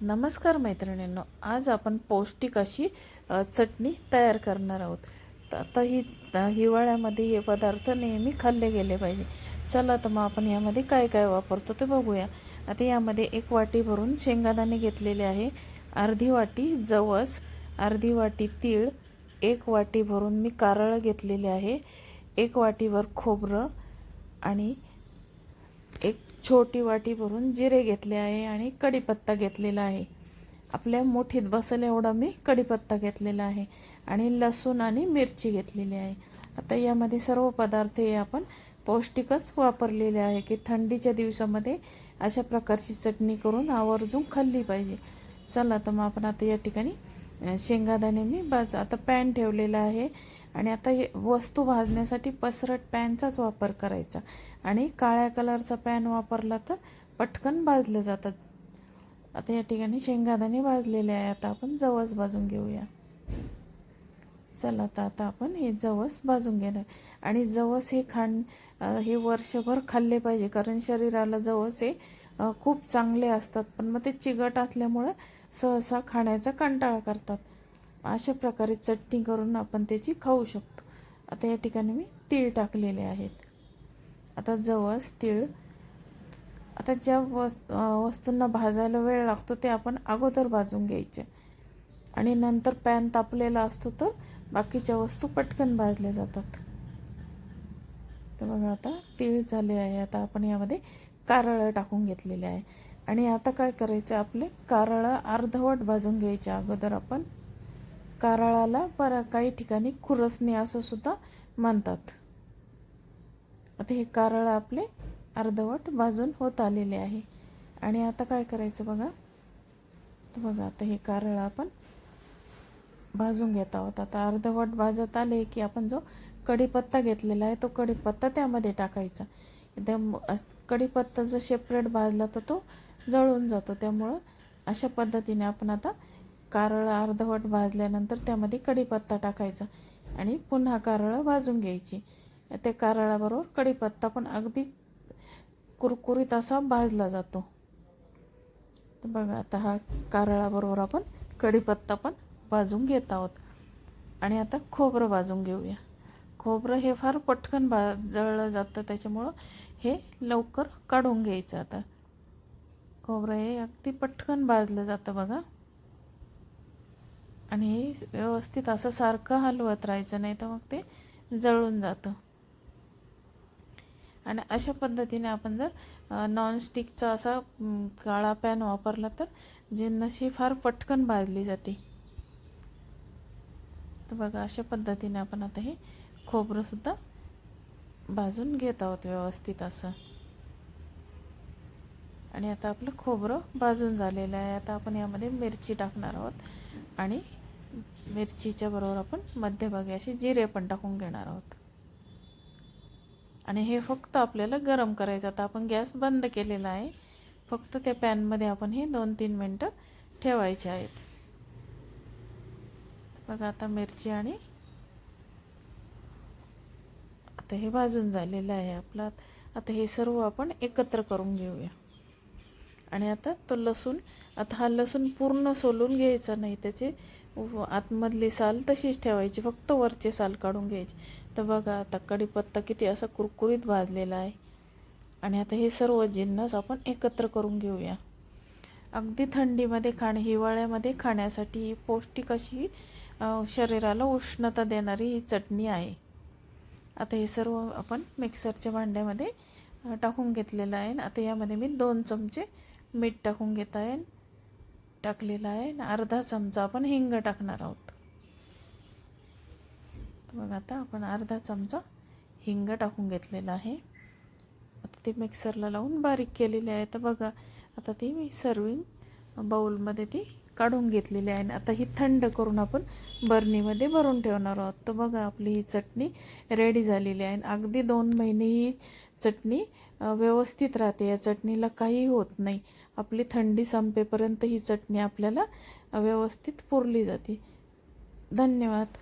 नमस्कार मैत्रिणींनो आज आपण पौष्टिक अशी चटणी तयार करणार आहोत. तर आता ही हिवाळ्यामध्ये हे पदार्थ नेहमी खाल्ले गेले पाहिजे. चला तर मग आपण यामध्ये काय काय वापरतो ते बघूया. आता यामध्ये एक वाटी भरून शेंगादाणे घेतलेले आहे. अर्धी वाटी जवस अर्धी वाटी तीळ एक वाटी भरून मी कारळं घेतलेले आहे. एक वाटीवर खोबरं आणि एक छोटी वाटी भरून जिरे घेतले आहे आणि कढीपत्ता घेतलेला आहे. आपल्या मुठीत बसेल एवढा मी कढीपत्ता घेतलेला आहे आणि लसूण आणि मिरची घेतलेली आहे. आता यामध्ये सर्व पदार्थ हे आपण पौष्टिकच वापरलेले आहे की थंडीच्या दिवसामध्ये अशा प्रकारची चटणी करून आवर्जून खाल्ली पाहिजे. चला तर मग आपण आता या ठिकाणी शेंगादाणे मी बाज आता पॅन ठेवलेला आहे. आणि आता हे वस्तू भाजण्यासाठी पसरट पॅनचाच वापर करायचा. आणि काळ्या कलरचा पॅन वापरला तर पटकन भाजले जातात आता या ठिकाणी शेंगादाणे भाजलेले आहे. आता आपण जवस भाजून घेऊया. चला तर आता आपण हे जवस भाजून घेणार. आणि जवस हे खाण हे वर्षभर खाल्ले पाहिजे कारण शरीराला जवस हे खूप चांगले असतात. पण मग ते चिकट असल्यामुळं सहसा खाण्याचा कंटाळा करतात. अशा प्रकारे चटणी करून आपण त्याची खाऊ शकतो. आता या ठिकाणी मी तीळ टाकलेले आहेत. आता जवस तीळ. आता ज्या वस् वस्तूंना भाजायला वेळ लागतो ते आपण अगोदर भाजून घ्यायचे. आणि नंतर पॅन तापलेला असतो तर बाकीच्या वस्तू पटकन भाजल्या जातात. तर बघा आता तीळ झाले आहे. आता आपण यामध्ये कारळं टाकून घेतलेले आहे. आणि आता काय करायचं आपले? कारळं अर्धवट भाजून घ्यायचे अगोदर आपण. कारळाला पर काही ठिकाणी खुरसणी असं सुद्धा म्हणतात. आता हे कारळं आपले अर्धवट भाजून होत आलेले आहे. आणि आता काय करायचं बघा? तर बघा आता हे कारळं आपण भाजून घेत आहोत. आता अर्धवट भाजत आले की आपण जो कढीपत्ता घेतलेला आहे तो कढीपत्ता त्यामध्ये टाकायचा. एकदम कढीपत्ता जर सेपरेट भाजला तर तो जळून जातो. त्यामुळं अशा पद्धतीने आपण आता कारळं अर्धवट भाजल्यानंतर त्यामध्ये कढीपत्ता टाकायचा आणि पुन्हा कारळं भाजून घ्यायची. त्या कारळाबरोबर कढीपत्ता पण अगदी कुरकुरीत असा भाजला जातो. तर बघा आता हा कारळाबरोबर आपण कढीपत्ता पण भाजून घेत आहोत. आणि आता खोबरं भाजून घेऊया. खोबरं हे फार पटकन भा जळलं जातं त्याच्यामुळं हे लवकर काढून घ्यायचं आता. खोबरं हे अगदी पटकन भाजलं जातं बघा. आणि हे व्यवस्थित असं सारखं हलवत राहायचं नाही तर मग ते जळून जातं. आणि अशा पद्धतीने आपण जर नॉनस्टिकचा असा काळा पॅन वापरला तर जिन्नशी फार पटकन भाजली जाते. तर बघा अशा पद्धतीने आपण आता हे खोबरंसुद्धा भाजून घेत आहोत व्यवस्थित असं. आणि आता आपलं खोबरं भाजून झालेलं आहे. आता आपण यामध्ये मिरची टाकणार आहोत. आणि मिरचीच्या बरोबर आपण मध्यभागी असे जिरे पण टाकून घेणार आहोत. आणि हे फक्त आपल्याला गरम करायचं आता आपण गॅस बंद केलेला आहे. फक्त त्या पॅनमध्ये आपण हे दोन तीन मिनटं ठेवायचे आहेत. बघा आता मिरची आणि आता हे भाजून झालेलं आहे आपलं आता हे सर्व आपण एकत्र करून घेऊया. आणि आता तो लसूण आता हा लसूण पूर्ण सोलून घ्यायचा नाही त्याचे आतमधली साल तशीच ठेवायची फक्त वरचे साल काढून घ्यायची. तर बघा आता कढीपत्ता किती असा कुरकुरीत भाजलेला आहे. आणि आता हे सर्व जिन्नस आपण एकत्र करून घेऊया. अगदी थंडीमध्ये खाणे हिवाळ्यामध्ये खाण्यासाठी पौष्टिक अशी शरीराला उष्णता देणारी ही चटणी आहे. आता हे सर्व आपण मिक्सरच्या भांड्यामध्ये टाकून घेतलेलं आहे. आणि आता यामध्ये मी दोन चमचे मीठ टाकून घेत आहे. टाकलेलं आहे. अर्धा चमचा आपण हिंग टाकणार आहोत. मग बघा आता आपण अर्धा चमचा हिंग टाकून घेतलेला आहे. आता ते मिक्सरला लावून बारीक केलेले आहे. तर बघा आता ती मी सर्विंग बाऊलमध्ये ती काढून घेतलेली आहे आणि आता ही थंड करून आपण बरणीमध्ये भरून ठेवणार आहोत. तर बघा आपली ही चटणी रेडी झालेली आहे अगदी दोन महिने ही चटणी व्यवस्थित राहते. या चटणीला काही होत नाही. आपली थंडी संपेपर्यंत ही चटणी आपल्याला व्यवस्थित पुरली जाते. धन्यवाद.